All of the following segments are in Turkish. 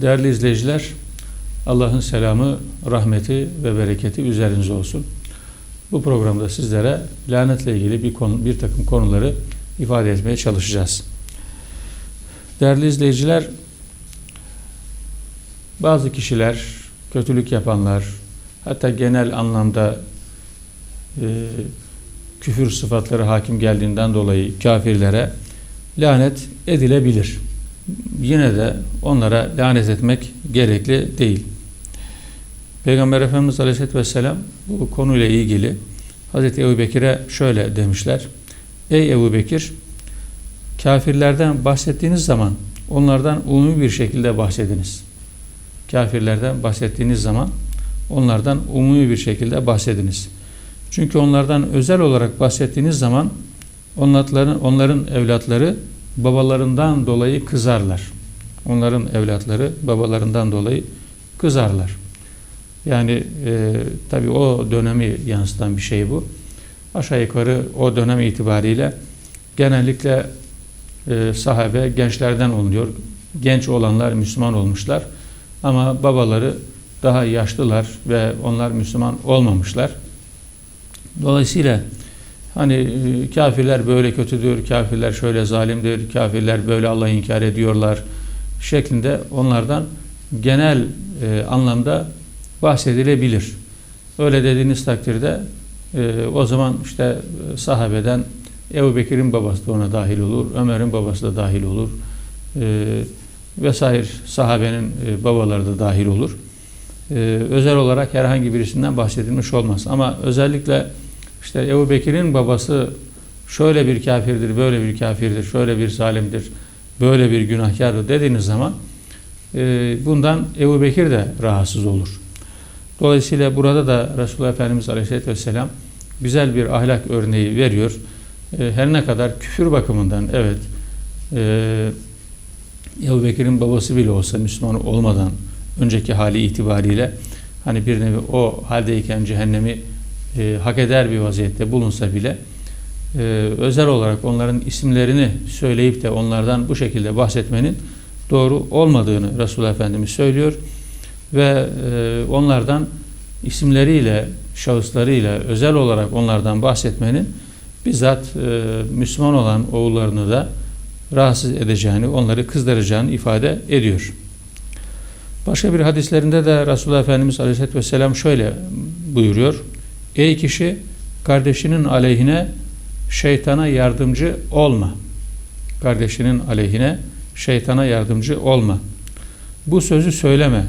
Değerli izleyiciler, Allah'ın selamı, rahmeti ve bereketi üzerinize olsun. Bu programda sizlere lanetle ilgili bir konu, bir takım konuları ifade etmeye çalışacağız. Değerli izleyiciler, bazı kişiler, kötülük yapanlar, hatta genel anlamda e, küfür sıfatları hakim geldiğinden dolayı kafirlere lanet edilebilir. Yine de onlara lanet etmek gerekli değil. Peygamber Efendimiz Aleyhisselatü Vesselam bu konuyla ilgili Hazreti Ebu Bekir'e şöyle demişler. Ey Ebu Bekir, kafirlerden bahsettiğiniz zaman onlardan umumi bir şekilde bahsediniz. Kafirlerden bahsettiğiniz zaman onlardan umumi bir şekilde bahsediniz. Çünkü onlardan özel olarak bahsettiğiniz zaman onların, onların evlatları babalarından dolayı kızarlar. Onların evlatları babalarından dolayı kızarlar. Yani e, tabii o dönemi yansıtan bir şey bu. Aşağı yukarı o dönem itibariyle genellikle e, sahabe gençlerden oluyor. Genç olanlar Müslüman olmuşlar. Ama babaları daha yaşlılar ve onlar Müslüman olmamışlar. Dolayısıyla hani e, kafirler böyle kötüdür, kafirler şöyle zalimdir, kafirler böyle Allah'ı inkar ediyorlar şeklinde onlardan genel e, anlamda bahsedilebilir. Öyle dediğiniz takdirde e, o zaman işte e, sahabeden Ebu Bekir'in babası da ona dahil olur, Ömer'in babası da dahil olur e, vesaire sahabenin e, babaları da dahil olur. E, özel olarak herhangi birisinden bahsedilmiş olmaz. Ama özellikle işte Ebu Bekir'in babası şöyle bir kafirdir, böyle bir kafirdir, şöyle bir zalimdir, böyle bir günahkardır dediğiniz zaman e, bundan Ebu Bekir de rahatsız olur. Dolayısıyla burada da Resulullah Efendimiz Aleyhisselatü Vesselam güzel bir ahlak örneği veriyor. E, her ne kadar küfür bakımından evet e, Ebu Bekir'in babası bile olsa Müslüman olmadan önceki hali itibariyle hani bir nevi o haldeyken cehennemi e, hak eder bir vaziyette bulunsa bile e, özel olarak onların isimlerini söyleyip de onlardan bu şekilde bahsetmenin doğru olmadığını Resulullah Efendimiz söylüyor ve e, onlardan isimleriyle, şahıslarıyla özel olarak onlardan bahsetmenin bizzat e, Müslüman olan oğullarını da rahatsız edeceğini, onları kızdıracağını ifade ediyor. Başka bir hadislerinde de Resulullah Efendimiz Aleyhisselatü Vesselam şöyle buyuruyor. Ey kişi kardeşinin aleyhine şeytana yardımcı olma. Kardeşinin aleyhine şeytana yardımcı olma. Bu sözü söyleme.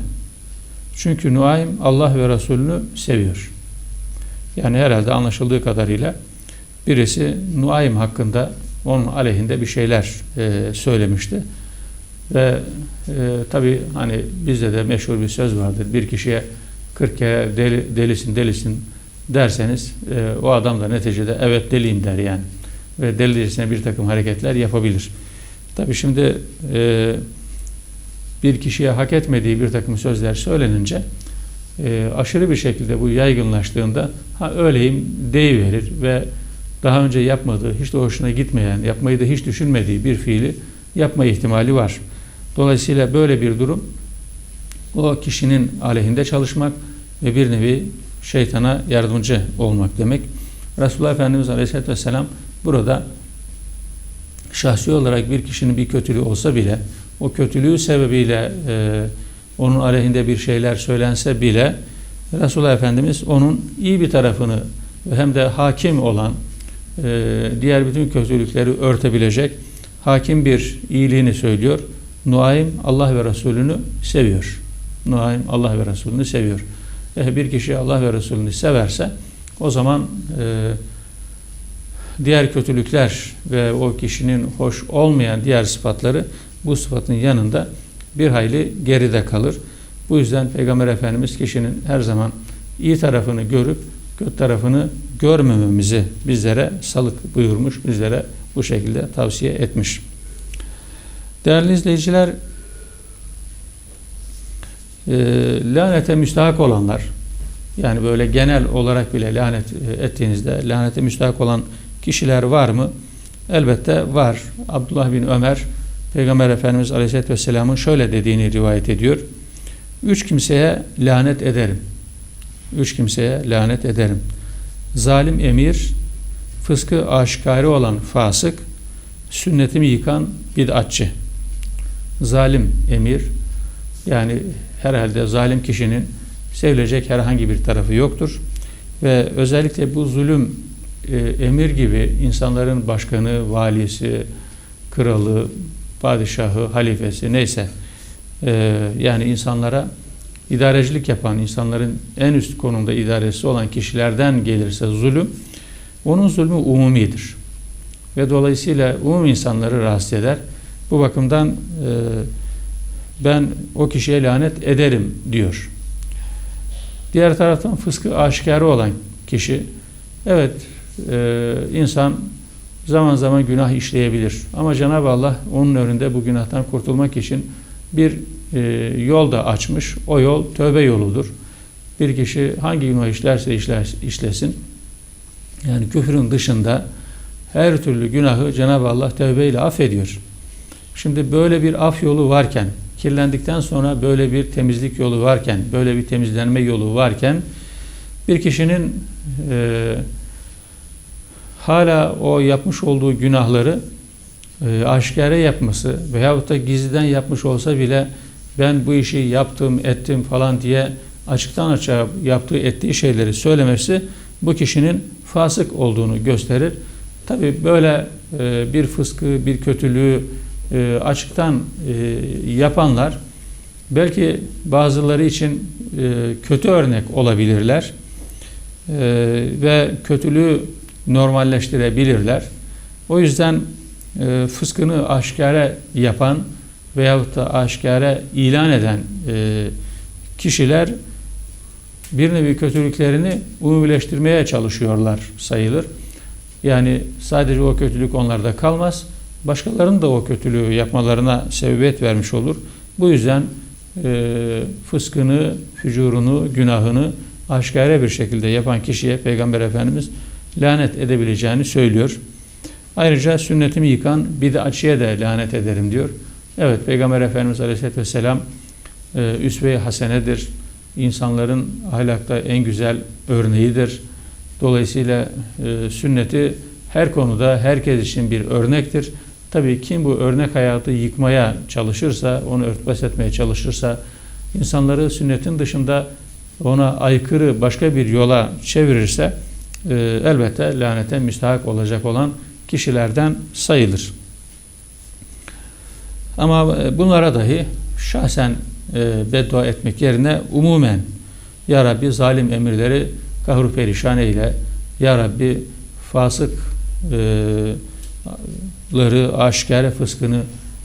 Çünkü Nuaym Allah ve Resulünü seviyor. Yani herhalde anlaşıldığı kadarıyla birisi Nuaym hakkında onun aleyhinde bir şeyler e, söylemişti. Ve e, tabi hani bizde de meşhur bir söz vardır. Bir kişiye 40 kere deli, delisin delisin derseniz e, o adam da neticede evet deliyim der yani. Ve delicesine bir takım hareketler yapabilir. Tabi şimdi e, bir kişiye hak etmediği bir takım sözler söylenince e, aşırı bir şekilde bu yaygınlaştığında ha öyleyim deyiverir ve daha önce yapmadığı, hiç de hoşuna gitmeyen, yapmayı da hiç düşünmediği bir fiili yapma ihtimali var. Dolayısıyla böyle bir durum o kişinin aleyhinde çalışmak ve bir nevi şeytana yardımcı olmak demek. Resulullah Efendimiz Aleyhisselatü Vesselam burada şahsi olarak bir kişinin bir kötülüğü olsa bile o kötülüğü sebebiyle e, onun aleyhinde bir şeyler söylense bile Resulullah Efendimiz onun iyi bir tarafını hem de hakim olan e, diğer bütün kötülükleri örtebilecek hakim bir iyiliğini söylüyor. Nuaym Allah ve Resulünü seviyor. Nuaym Allah ve Resulünü seviyor. E, bir kişi Allah ve Resulünü severse o zaman e, diğer kötülükler ve o kişinin hoş olmayan diğer sıfatları bu sıfatın yanında bir hayli geride kalır. Bu yüzden Peygamber Efendimiz kişinin her zaman iyi tarafını görüp kötü tarafını görmememizi bizlere salık buyurmuş, bizlere bu şekilde tavsiye etmiş. Değerli izleyiciler, e, lanete müstahak olanlar, yani böyle genel olarak bile lanet e, ettiğinizde lanete müstahak olan kişiler var mı? Elbette var. Abdullah bin Ömer Peygamber Efendimiz Aleyhisselatü Vesselam'ın şöyle dediğini rivayet ediyor. Üç kimseye lanet ederim. Üç kimseye lanet ederim. Zalim emir, fıskı aşikare olan fasık, sünnetimi yıkan bid'atçı. Zalim emir, yani herhalde zalim kişinin sevilecek herhangi bir tarafı yoktur. Ve özellikle bu zulüm e, emir gibi insanların başkanı, valisi, kralı, padişahı, halifesi neyse e, yani insanlara idarecilik yapan, insanların en üst konumda idaresi olan kişilerden gelirse zulüm, onun zulmü umumidir. Ve dolayısıyla umum insanları rahatsız eder. Bu bakımdan e, ben o kişiye lanet ederim diyor. Diğer taraftan fıskı aşikarı olan kişi, evet e, insan zaman zaman günah işleyebilir. Ama Cenab-ı Allah onun önünde bu günahtan kurtulmak için bir e, yol da açmış. O yol tövbe yoludur. Bir kişi hangi günah işlerse işler, işlesin, yani küfrün dışında her türlü günahı Cenab-ı Allah tövbeyle affediyor. Şimdi böyle bir af yolu varken, kirlendikten sonra böyle bir temizlik yolu varken, böyle bir temizlenme yolu varken bir kişinin e, hala o yapmış olduğu günahları e, aşikare yapması veyahut da gizliden yapmış olsa bile ben bu işi yaptım, ettim falan diye açıktan açığa yaptığı, ettiği şeyleri söylemesi bu kişinin fasık olduğunu gösterir. Tabi böyle e, bir fıskı, bir kötülüğü e, açıktan e, yapanlar belki bazıları için e, kötü örnek olabilirler e, ve kötülüğü normalleştirebilirler. O yüzden e, fıskını aşikare yapan veyahut da aşikare ilan eden e, kişiler bir nevi kötülüklerini umumileştirmeye çalışıyorlar sayılır. Yani sadece o kötülük onlarda kalmaz. Başkalarının da o kötülüğü yapmalarına sebebiyet vermiş olur. Bu yüzden e, fıskını, fücurunu, günahını aşikare bir şekilde yapan kişiye Peygamber Efendimiz lanet edebileceğini söylüyor. Ayrıca sünnetimi yıkan bid'atçiye de lanet ederim diyor. Evet Peygamber Efendimiz Aleyhisselatü Vesselam e, üsve-i hasenedir. İnsanların ahlakta en güzel örneğidir. Dolayısıyla e, sünneti her konuda herkes için bir örnektir. Tabii kim bu örnek hayatı yıkmaya çalışırsa, onu örtbas etmeye çalışırsa, insanları sünnetin dışında ona aykırı başka bir yola çevirirse e, elbette lanete müstahak olacak olan kişilerden sayılır. Ama e, bunlara dahi şahsen e, beddua etmek yerine umumen Ya Rabbi zalim emirleri kahru perişan eyle. Ya Rabbi fasıkları, aşikare fıskını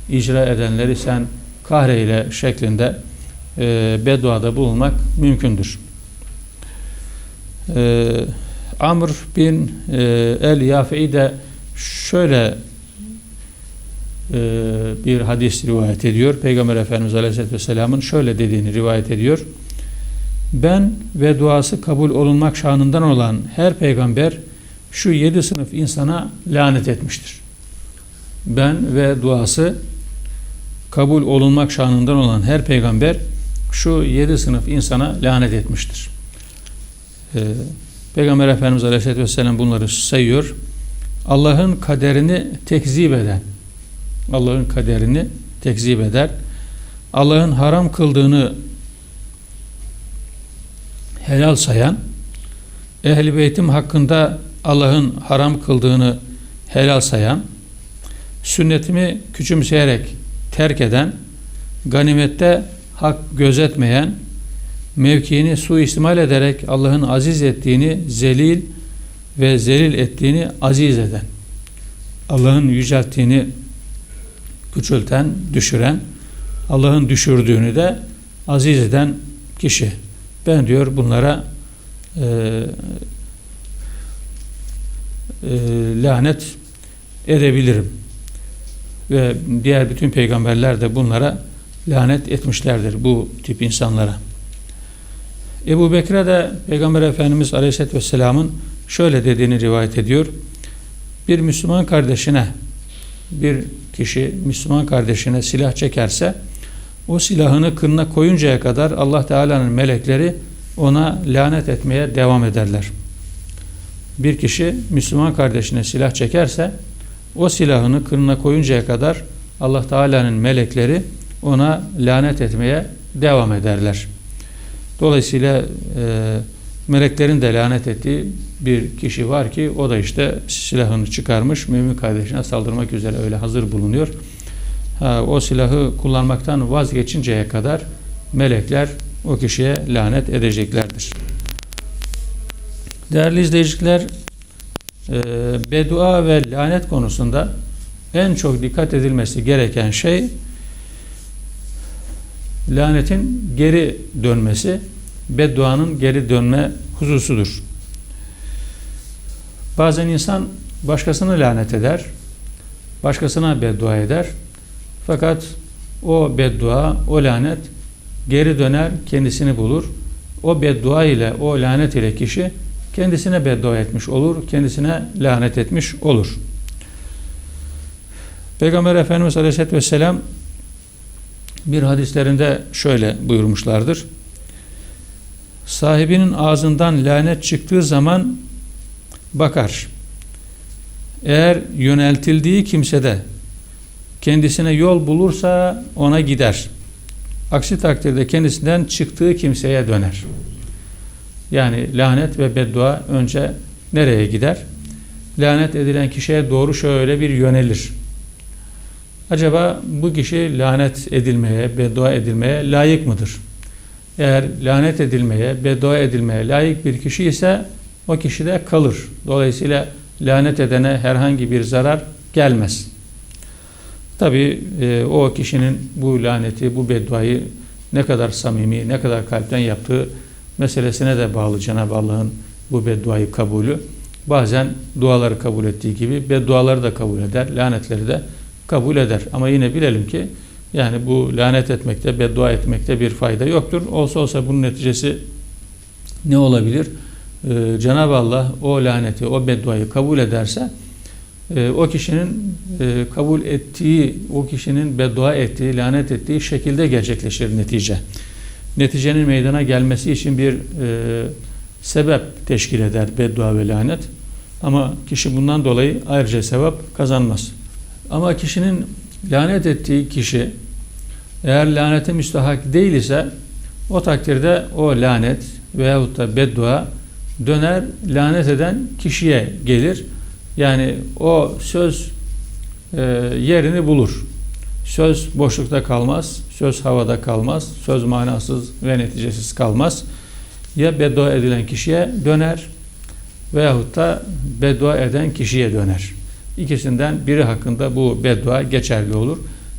icra edenleri sen kahreyle şeklinde e, bedduada bulunmak mümkündür. E, Amr bin e, El Yafi'i de şöyle e, bir hadis rivayet ediyor. Peygamber Efendimiz Aleyhisselatü Vesselam'ın şöyle dediğini rivayet ediyor. Ben ve duası kabul olunmak şanından olan her peygamber şu yedi sınıf insana lanet etmiştir. Ben ve duası kabul olunmak şanından olan her peygamber şu yedi sınıf insana lanet etmiştir. Ee, Peygamber Efendimiz Aleyhisselatü Vesselam bunları sayıyor. Allah'ın kaderini tekzip eden, Allah'ın kaderini tekzip eder. Allah'ın haram kıldığını helal sayan, ehl Beytim hakkında Allah'ın haram kıldığını helal sayan, sünnetimi küçümseyerek terk eden, ganimette hak gözetmeyen, mevkiini suistimal ederek Allah'ın aziz ettiğini zelil ve zelil ettiğini aziz eden, Allah'ın yücelttiğini küçülten, düşüren, Allah'ın düşürdüğünü de aziz eden kişi. Ben diyor bunlara e, e, lanet edebilirim. Ve diğer bütün peygamberler de bunlara lanet etmişlerdir bu tip insanlara. Ebu Bekir'e de Peygamber Efendimiz Aleyhisselatü Vesselam'ın şöyle dediğini rivayet ediyor. Bir Müslüman kardeşine bir kişi Müslüman kardeşine silah çekerse o silahını kınına koyuncaya kadar Allah Teala'nın melekleri ona lanet etmeye devam ederler. Bir kişi Müslüman kardeşine silah çekerse o silahını kınına koyuncaya kadar Allah Teala'nın melekleri ona lanet etmeye devam ederler. Dolayısıyla e, meleklerin de lanet ettiği bir kişi var ki o da işte silahını çıkarmış mümin kardeşine saldırmak üzere öyle hazır bulunuyor. Ha, o silahı kullanmaktan vazgeçinceye kadar melekler o kişiye lanet edeceklerdir. Değerli izleyiciler, e, beddua ve lanet konusunda en çok dikkat edilmesi gereken şey lanetin geri dönmesi, bedduanın geri dönme hususudur. Bazen insan başkasını lanet eder, başkasına beddua eder. Fakat o beddua, o lanet geri döner, kendisini bulur. O beddua ile, o lanet ile kişi kendisine beddua etmiş olur, kendisine lanet etmiş olur. Peygamber Efendimiz Aleyhisselatü Vesselam bir hadislerinde şöyle buyurmuşlardır. Sahibinin ağzından lanet çıktığı zaman bakar. Eğer yöneltildiği kimsede kendisine yol bulursa ona gider. Aksi takdirde kendisinden çıktığı kimseye döner. Yani lanet ve beddua önce nereye gider? Lanet edilen kişiye doğru şöyle bir yönelir. Acaba bu kişi lanet edilmeye, beddua edilmeye layık mıdır? Eğer lanet edilmeye, beddua edilmeye layık bir kişi ise o kişi de kalır. Dolayısıyla lanet edene herhangi bir zarar gelmez. Tabi e, o kişinin bu laneti, bu bedduayı ne kadar samimi, ne kadar kalpten yaptığı meselesine de bağlı Cenab-ı Allah'ın bu bedduayı kabulü. Bazen duaları kabul ettiği gibi bedduaları da kabul eder, lanetleri de kabul eder. Ama yine bilelim ki yani bu lanet etmekte, beddua etmekte bir fayda yoktur. Olsa olsa bunun neticesi ne olabilir? Ee, Cenab-ı Allah o laneti, o bedduayı kabul ederse e, o kişinin e, kabul ettiği, o kişinin beddua ettiği, lanet ettiği şekilde gerçekleşir netice. Neticenin meydana gelmesi için bir e, sebep teşkil eder beddua ve lanet. Ama kişi bundan dolayı ayrıca sevap kazanmaz. Ama kişinin lanet ettiği kişi eğer lanete müstahak değil ise o takdirde o lanet veyahut da beddua döner lanet eden kişiye gelir. Yani o söz e, yerini bulur. Söz boşlukta kalmaz, söz havada kalmaz, söz manasız ve neticesiz kalmaz. Ya beddua edilen kişiye döner veyahut da beddua eden kişiye döner. İkisinden biri hakkında bu beddua geçerli olur.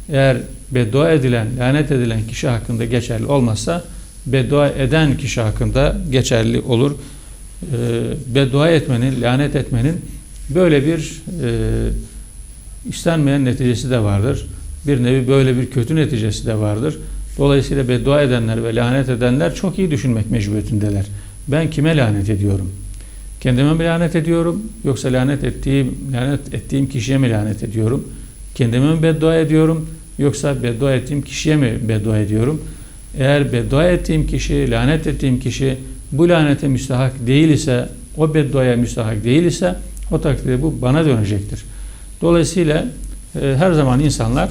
Eğer beddua edilen, lanet edilen kişi hakkında geçerli olmazsa beddua eden kişi hakkında geçerli olur. Ee, beddua etmenin, lanet etmenin böyle bir e, istenmeyen neticesi de vardır. Bir nevi böyle bir kötü neticesi de vardır. Dolayısıyla beddua edenler ve lanet edenler çok iyi düşünmek mecburiyetindeler. Ben kime lanet ediyorum? Kendime mi lanet ediyorum yoksa lanet ettiğim lanet ettiğim kişiye mi lanet ediyorum? Kendime mi beddua ediyorum yoksa beddua ettiğim kişiye mi beddua ediyorum? Eğer beddua ettiğim kişi, lanet ettiğim kişi bu lanete müstahak değil ise, o bedduaya müstahak değil ise o takdirde bu bana dönecektir. Dolayısıyla e, her zaman insanlar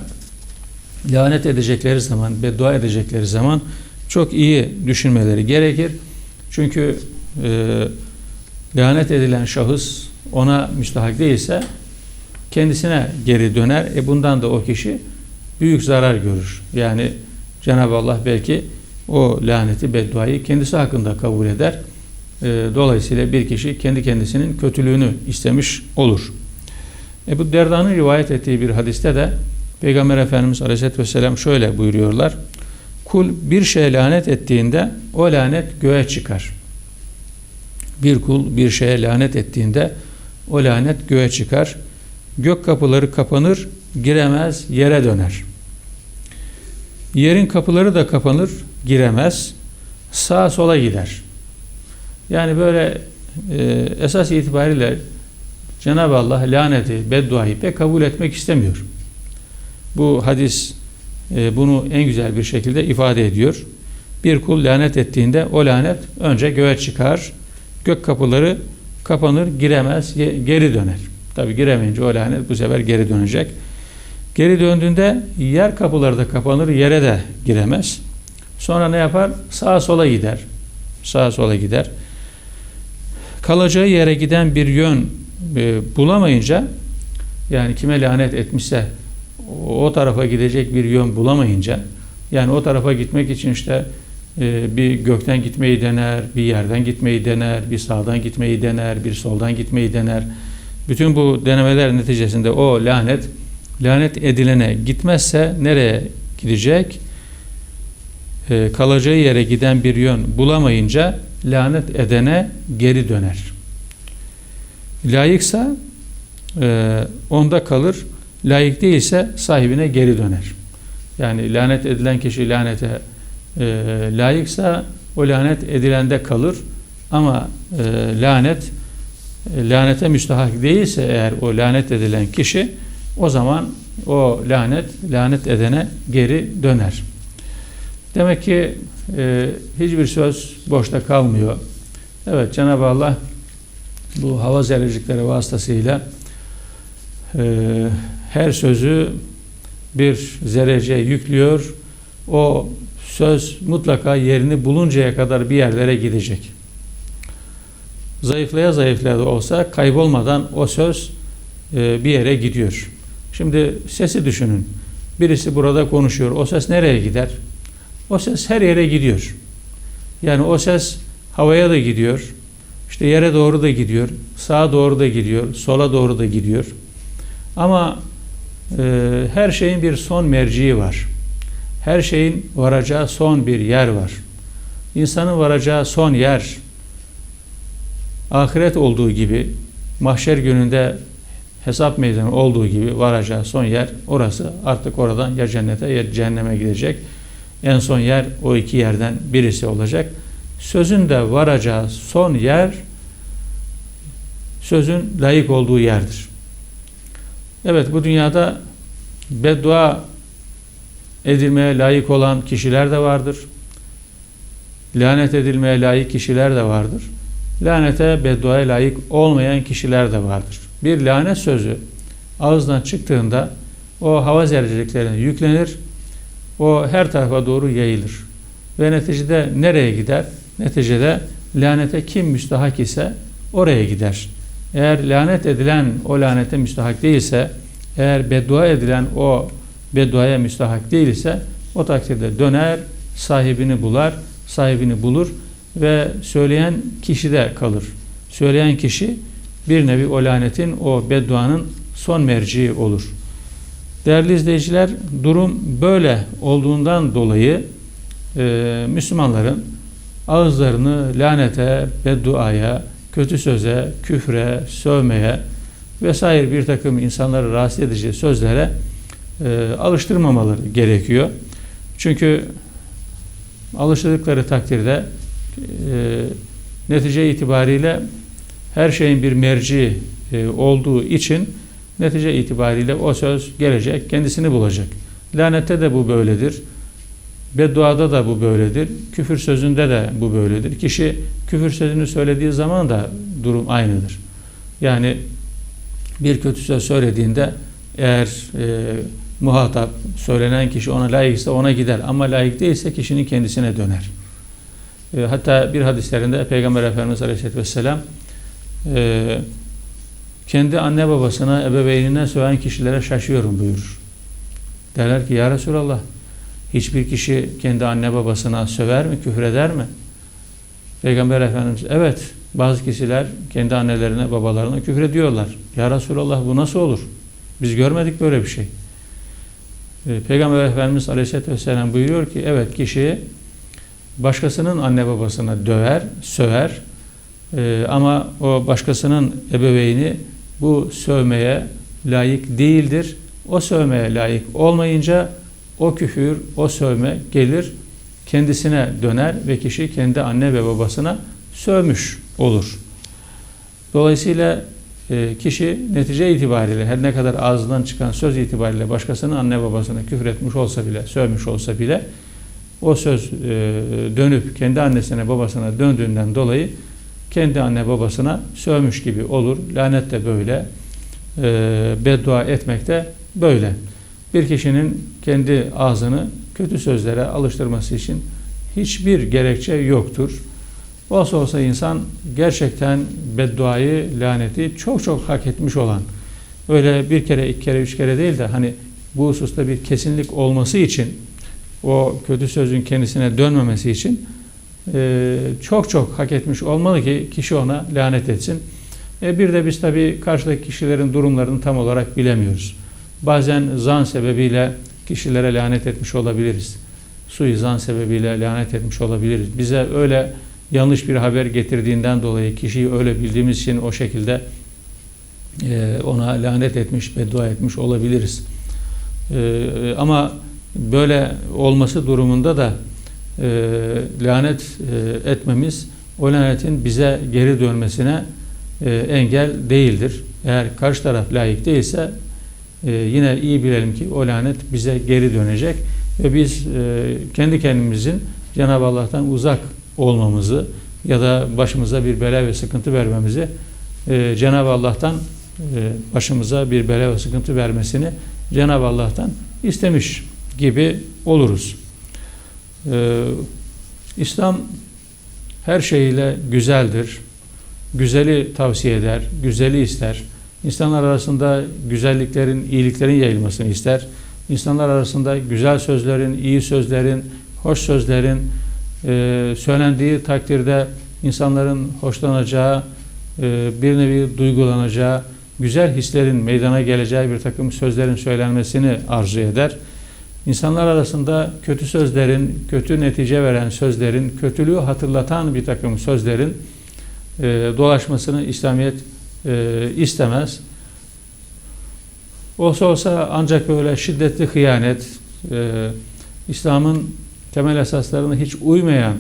lanet edecekleri zaman, beddua edecekleri zaman çok iyi düşünmeleri gerekir. Çünkü e, lanet edilen şahıs ona müstahak değilse kendisine geri döner. E bundan da o kişi büyük zarar görür. Yani Cenab-ı Allah belki o laneti, bedduayı kendisi hakkında kabul eder. E, dolayısıyla bir kişi kendi kendisinin kötülüğünü istemiş olur. Ebu Derda'nın rivayet ettiği bir hadiste de Peygamber Efendimiz Aleyhisselatü Vesselam şöyle buyuruyorlar. Kul bir şeye lanet ettiğinde o lanet göğe çıkar. Bir kul bir şeye lanet ettiğinde o lanet göğe çıkar. Gök kapıları kapanır, giremez, yere döner. Yerin kapıları da kapanır, giremez, sağa sola gider. Yani böyle e, esas itibariyle Cenab-ı Allah laneti, bedduayı pek kabul etmek istemiyor. Bu hadis e, bunu en güzel bir şekilde ifade ediyor. Bir kul lanet ettiğinde o lanet önce göğe çıkar. Gök kapıları kapanır, giremez, geri döner. Tabi giremeyince o lanet bu sefer geri dönecek. Geri döndüğünde yer kapıları da kapanır, yere de giremez. Sonra ne yapar? Sağa sola gider. Sağa sola gider. Kalacağı yere giden bir yön e, bulamayınca yani kime lanet etmişse o tarafa gidecek bir yön bulamayınca yani o tarafa gitmek için işte e, bir gökten gitmeyi dener, bir yerden gitmeyi dener, bir sağdan gitmeyi dener, bir soldan gitmeyi dener. Bütün bu denemeler neticesinde o lanet lanet edilene gitmezse nereye gidecek? E, kalacağı yere giden bir yön bulamayınca lanet edene geri döner. Layıksa e, onda kalır, layık değilse sahibine geri döner. Yani lanet edilen kişi lanete e, layıksa o lanet edilende kalır ama e, lanet e, lanete müstahak değilse eğer o lanet edilen kişi o zaman o lanet lanet edene geri döner. Demek ki e, hiçbir söz boşta kalmıyor. Evet Cenab-ı Allah bu hava zerrecikleri vasıtasıyla e, her sözü bir zerrece yüklüyor. O söz mutlaka yerini buluncaya kadar bir yerlere gidecek. Zayıflaya zayıflaya da olsa kaybolmadan o söz e, bir yere gidiyor. Şimdi sesi düşünün. Birisi burada konuşuyor. O ses nereye gider? O ses her yere gidiyor. Yani o ses havaya da gidiyor. İşte yere doğru da gidiyor. Sağa doğru da gidiyor. Sola doğru da gidiyor. Ama e, her şeyin bir son merciği var. Her şeyin varacağı son bir yer var. İnsanın varacağı son yer ahiret olduğu gibi mahşer gününde hesap meydanı olduğu gibi varacağı son yer orası. Artık oradan ya cennete ya cehenneme gidecek. En son yer o iki yerden birisi olacak. Sözün de varacağı son yer sözün layık olduğu yerdir. Evet bu dünyada beddua edilmeye layık olan kişiler de vardır. Lanet edilmeye layık kişiler de vardır. Lanete, bedduaya layık olmayan kişiler de vardır. Bir lanet sözü ağızdan çıktığında o hava zerreliklerine yüklenir, o her tarafa doğru yayılır. Ve neticede nereye gider? Neticede lanete kim müstahak ise oraya gider. Eğer lanet edilen o lanete müstahak değilse, eğer beddua edilen o bedduaya müstahak değilse o takdirde döner, sahibini bular, sahibini bulur ve söyleyen kişi de kalır. Söyleyen kişi bir nevi o lanetin, o bedduanın son merciği olur. Değerli izleyiciler, durum böyle olduğundan dolayı e, Müslümanların ağızlarını lanete, bedduaya, kötü söze, küfre, sövmeye vesaire bir takım insanları rahatsız edici sözlere e, alıştırmamaları gerekiyor. Çünkü alıştırdıkları takdirde e, netice itibariyle her şeyin bir merci e, olduğu için netice itibariyle o söz gelecek, kendisini bulacak. Lanette de bu böyledir. Bedduada da bu böyledir. Küfür sözünde de bu böyledir. Kişi küfür sözünü söylediği zaman da durum aynıdır. Yani bir kötü söz söylediğinde eğer e, muhatap, söylenen kişi ona layıksa ona gider. Ama layık değilse kişinin kendisine döner. E, hatta bir hadislerinde Peygamber Efendimiz Aleyhisselatü Vesselam e, kendi anne babasına, ebeveynine söven kişilere şaşıyorum buyurur. Derler ki ya Resulallah hiçbir kişi kendi anne babasına söver mi, küfreder mi? Peygamber Efendimiz evet bazı kişiler kendi annelerine, babalarına küfrediyorlar. Ya Resulallah bu nasıl olur? Biz görmedik böyle bir şey. Ee, Peygamber Efendimiz Aleyhisselatü Vesselam buyuruyor ki evet kişi başkasının anne babasına döver, söver ee, ama o başkasının ebeveyni bu sövmeye layık değildir. O sövmeye layık olmayınca o küfür, o sövme gelir kendisine döner ve kişi kendi anne ve babasına sövmüş olur. Dolayısıyla e, kişi netice itibariyle her ne kadar ağzından çıkan söz itibariyle başkasının anne babasına küfür etmiş olsa bile, sövmüş olsa bile o söz e, dönüp kendi annesine babasına döndüğünden dolayı kendi anne babasına sövmüş gibi olur. Lanet de böyle. E, beddua etmek de böyle. Bir kişinin kendi ağzını kötü sözlere alıştırması için hiçbir gerekçe yoktur. Olsa olsa insan gerçekten bedduayı, laneti çok çok hak etmiş olan, öyle bir kere, iki kere, üç kere değil de hani bu hususta bir kesinlik olması için, o kötü sözün kendisine dönmemesi için e, çok çok hak etmiş olmalı ki kişi ona lanet etsin. E, bir de biz tabii karşıdaki kişilerin durumlarını tam olarak bilemiyoruz. Bazen zan sebebiyle kişilere lanet etmiş olabiliriz. Suizan sebebiyle lanet etmiş olabiliriz. Bize öyle yanlış bir haber getirdiğinden dolayı kişiyi öyle bildiğimiz için o şekilde e, ona lanet etmiş, beddua etmiş olabiliriz. E, ama böyle olması durumunda da e, lanet etmemiz o lanetin bize geri dönmesine engel değildir. Eğer karşı taraf layık değilse e, yine iyi bilelim ki o lanet bize geri dönecek ve biz e, kendi kendimizin Cenab-ı Allah'tan uzak olmamızı ya da başımıza bir bela ve sıkıntı vermemizi e, Cenab-ı Allah'tan e, başımıza bir bela ve sıkıntı vermesini Cenab-ı Allah'tan istemiş gibi oluruz. E, İslam her şeyiyle güzeldir. Güzeli tavsiye eder, güzeli ister. İnsanlar arasında güzelliklerin, iyiliklerin yayılmasını ister. İnsanlar arasında güzel sözlerin, iyi sözlerin, hoş sözlerin e, söylendiği takdirde insanların hoşlanacağı, e, bir nevi duygulanacağı, güzel hislerin meydana geleceği bir takım sözlerin söylenmesini arzu eder. İnsanlar arasında kötü sözlerin, kötü netice veren sözlerin, kötülüğü hatırlatan bir takım sözlerin e, dolaşmasını İslamiyet e, istemez. Olsa olsa ancak böyle şiddetli hıyanet, e, İslam'ın temel esaslarına hiç uymayan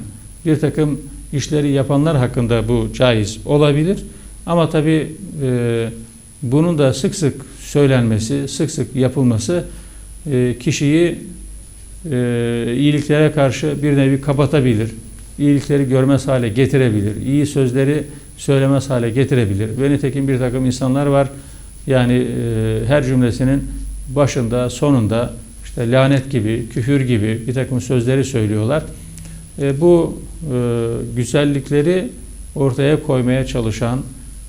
bir takım işleri yapanlar hakkında bu caiz olabilir. Ama tabi e, bunun da sık sık söylenmesi, sık sık yapılması e, kişiyi e, iyiliklere karşı bir nevi kapatabilir. İyilikleri görmez hale getirebilir. İyi sözleri söylemez hale getirebilir. Ve nitekim bir takım insanlar var. Yani e, her cümlesinin başında, sonunda işte lanet gibi, küfür gibi bir takım sözleri söylüyorlar. E, bu e, güzellikleri ortaya koymaya çalışan,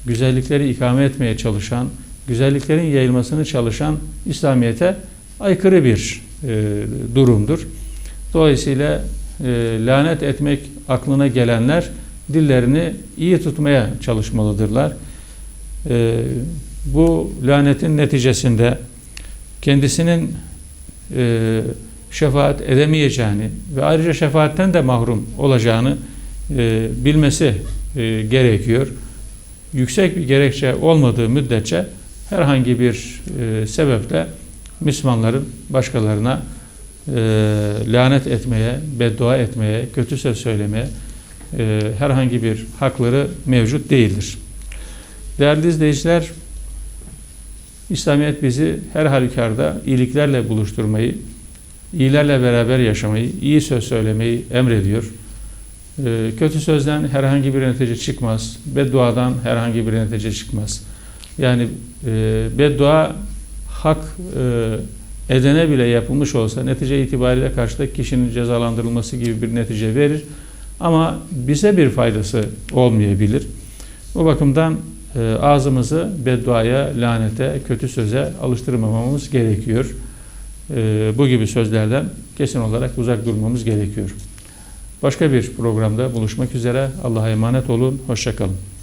güzellikleri ikame etmeye çalışan, güzelliklerin yayılmasını çalışan İslamiyet'e aykırı bir e, durumdur. Dolayısıyla e, lanet etmek aklına gelenler dillerini iyi tutmaya çalışmalıdırlar. E, bu lanetin neticesinde kendisinin e, şefaat edemeyeceğini ve ayrıca şefaatten de mahrum olacağını e, bilmesi e, gerekiyor. Yüksek bir gerekçe olmadığı müddetçe herhangi bir e, sebeple Müslümanların başkalarına e, lanet etmeye, beddua etmeye, kötü söz söylemeye e, herhangi bir hakları mevcut değildir. Değerli izleyiciler, İslamiyet bizi her halükarda iyiliklerle buluşturmayı, iyilerle beraber yaşamayı, iyi söz söylemeyi emrediyor. Ee, kötü sözden herhangi bir netice çıkmaz. Bedduadan herhangi bir netice çıkmaz. Yani e, beddua hak e, edene bile yapılmış olsa netice itibariyle karşıdaki kişinin cezalandırılması gibi bir netice verir. Ama bize bir faydası olmayabilir. Bu bakımdan e, ağzımızı bedduaya, lanete, kötü söze alıştırmamamız gerekiyor. E, bu gibi sözlerden kesin olarak uzak durmamız gerekiyor. Başka bir programda buluşmak üzere. Allah'a emanet olun. Hoşçakalın.